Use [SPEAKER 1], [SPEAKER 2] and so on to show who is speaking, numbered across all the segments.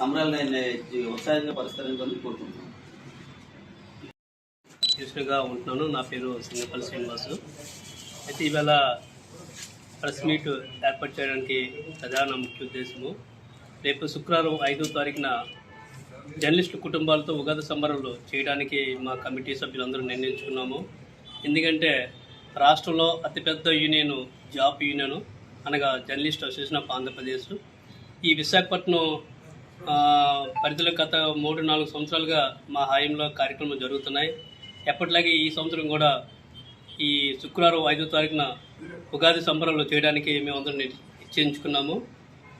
[SPEAKER 1] సంబరాలని ఉత్సాహంగా పరుస్తారని కోరుకుంటున్నాం
[SPEAKER 2] ఉంటున్నాను. నా పేరు సింగపల్లి శ్రీనివాసు. అయితే ఈవేళ ప్రెస్ మీట్ ఏర్పాటు చేయడానికి ప్రధాన ముఖ్య ఉద్దేశము రేపు శుక్రవారం ఐదో తారీఖున జర్నలిస్టు కుటుంబాలతో ఉగాది సంబరాలు చేయడానికి మా కమిటీ సభ్యులందరూ నిర్ణయించుకున్నాము. ఎందుకంటే రాష్ట్రంలో అతిపెద్ద యూనియన్ జాబ్ యూనియన్ అనగా జర్నలిస్ట్ అసోసియేషన్ ఆఫ్ ఆంధ్రప్రదేశ్. ఈ విశాఖపట్నం పరిధిలో గత మూడు నాలుగు సంవత్సరాలుగా మా హాయంలో కార్యక్రమాలు జరుగుతున్నాయి. ఎప్పటిలాగే ఈ సంవత్సరం కూడా ఈ శుక్రవారం ఐదో తారీఖున ఉగాది సంబరాలు చేయడానికి మేమందరం నిశ్చయించుకున్నాము.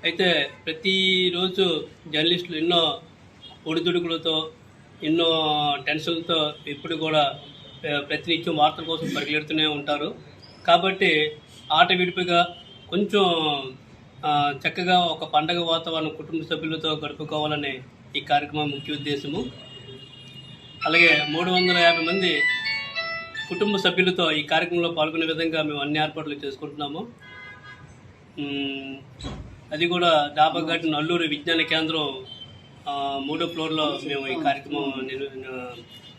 [SPEAKER 2] అయితే ప్రతిరోజు జర్నలిస్టులు ఎన్నో ఒడిదుడుకులతో ఎన్నో టెన్షన్లతో ఇప్పుడు కూడా ప్రతినిత్యం వార్తల కోసం పరిగెడుతూనే ఉంటారు. కాబట్టి ఆట విడిపిగా కొంచెం చక్కగా ఒక పండగ వాతావరణం కుటుంబ సభ్యులతో గడుపుకోవాలనే ఈ కార్యక్రమం ముఖ్య ఉద్దేశము. అలాగే మూడు వందల యాభై మంది కుటుంబ సభ్యులతో ఈ కార్యక్రమంలో పాల్గొనే విధంగా మేము అన్ని ఏర్పాట్లు చేసుకుంటున్నాము. అది కూడా డాబా నల్లూరు విజ్ఞాన కేంద్రం మూడో ఫ్లోర్లో మేము ఈ కార్యక్రమం నిర్-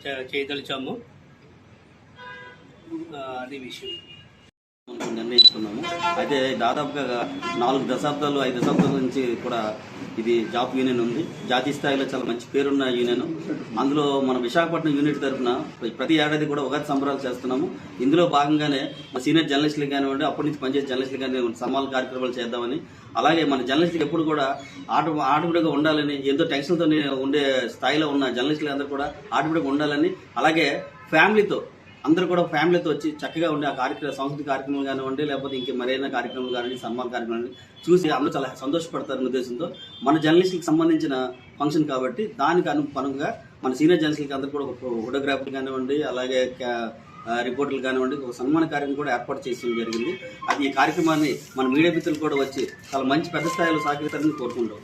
[SPEAKER 2] చే- చేయదలిచాము. అది విషయం.
[SPEAKER 1] నిర్ణయించుకున్నాము. అయితే దాదాపుగా నాలుగు దశాబ్దాలు ఐదు దశాబ్దాల నుంచి కూడా ఇది జాబ్ యూనియన్ ఉంది. జాతీయ స్థాయిలో చాలా మంచి పేరున్న యూనియన్. అందులో మన విశాఖపట్నం యూనిట్ తరఫున ప్రతి ఏడాది కూడా ఉగాది సంబరాలు చేస్తున్నాము. ఇందులో భాగంగానే మన సీనియర్ జర్నలిస్టులు కానివ్వండి అప్పటి నుంచి పనిచేసే జర్నలిస్టులు కానివ్వండి సమాల కార్యక్రమాలు చేద్దామని. అలాగే మన జర్నలిస్టులు ఎప్పుడు కూడా ఆట ఆటవిడిగా ఉండాలని ఎంతో టెన్షన్తో ఉండే స్థాయిలో ఉన్న జర్నలిస్టులు అందరూ కూడా ఆటవిడిగా ఉండాలని అలాగే ఫ్యామిలీతో అందరూ కూడా ఫ్యామిలీతో వచ్చి చక్కగా ఉండే ఆ కార్యక్రమ సాంస్కృతిక కార్యక్రమం కానివ్వండి లేకపోతే ఇంకే మరైనా కార్యక్రమం కానివ్వండి సన్మాన కార్యక్రమాలు చూసి అందరూ చాలా సంతోషపడతారనే ఉద్దేశంతో మన జర్నలిస్టులకు సంబంధించిన ఫంక్షన్ కాబట్టి దానికి అనుగుణంగా మన సీనియర్ జర్నలిస్టులకి అందరూ కూడా ఒక ఫోటోగ్రాఫర్ కానివ్వండి అలాగే రిపోర్టర్లు కానివ్వండి ఒక సన్మాన కార్యక్రమం కూడా ఏర్పాటు చేయడం జరిగింది. అది ఈ కార్యక్రమాన్ని మన మీడియా మిత్రులు కూడా వచ్చి చాలా మంచి పెద్ద స్థాయిలో సహకరిస్తారని కోరుకుంటాం